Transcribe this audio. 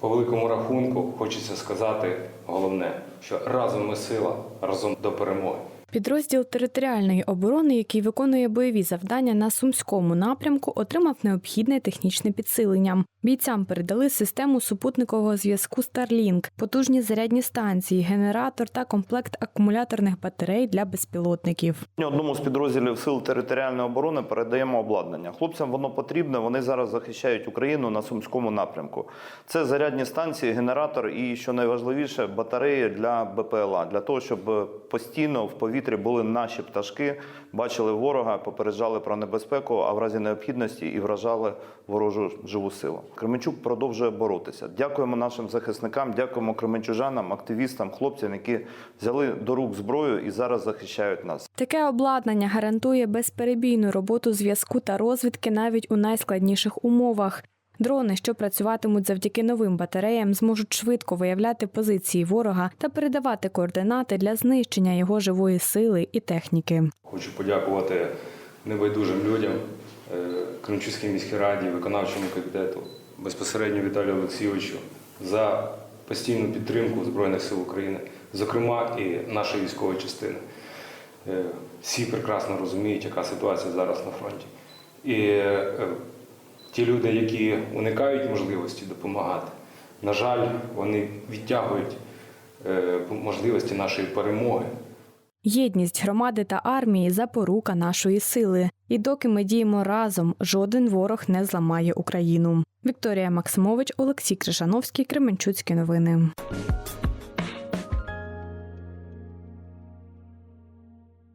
По великому рахунку хочеться сказати головне, що разом ми сила, разом до перемоги. Підрозділ територіальної оборони, який виконує бойові завдання на сумському напрямку, отримав необхідне технічне підсилення. Бійцям передали систему супутникового зв'язку Starlink, потужні зарядні станції, генератор та комплект акумуляторних батарей для безпілотників. Одному з підрозділів сил територіальної оборони передаємо обладнання. Хлопцям воно потрібне. Вони зараз захищають Україну на сумському напрямку. Це зарядні станції, генератор і, що найважливіше, батареї для БПЛА, для того, щоб постійно в повітрі були наші пташки, бачили ворога, попереджали про небезпеку, а в разі необхідності і вражали ворожу живу силу. Кременчук продовжує боротися. Дякуємо нашим захисникам, дякуємо кременчужанам, активістам, хлопцям, які взяли до рук зброю і зараз захищають нас. Таке обладнання гарантує безперебійну роботу зв'язку та розвідки навіть у найскладніших умовах. Дрони, що працюватимуть завдяки новим батареям, зможуть швидко виявляти позиції ворога та передавати координати для знищення його живої сили і техніки. Хочу подякувати небайдужим людям, е, Кременчуцькій міській раді, виконавчому комітету, безпосередньо Віталію Олексійовичу за постійну підтримку Збройних сил України, зокрема і нашої військової частини. Е, Всі прекрасно розуміють, яка ситуація зараз на фронті. І е, ті люди, які уникають можливості допомагати, на жаль, вони відтягують е, можливості нашої перемоги. Єдність громади та армії запорука нашої сили. І доки ми діємо разом, жоден ворог не зламає Україну. Вікторія Максимович, Олексій Крижановський, Кременчуцькі новини.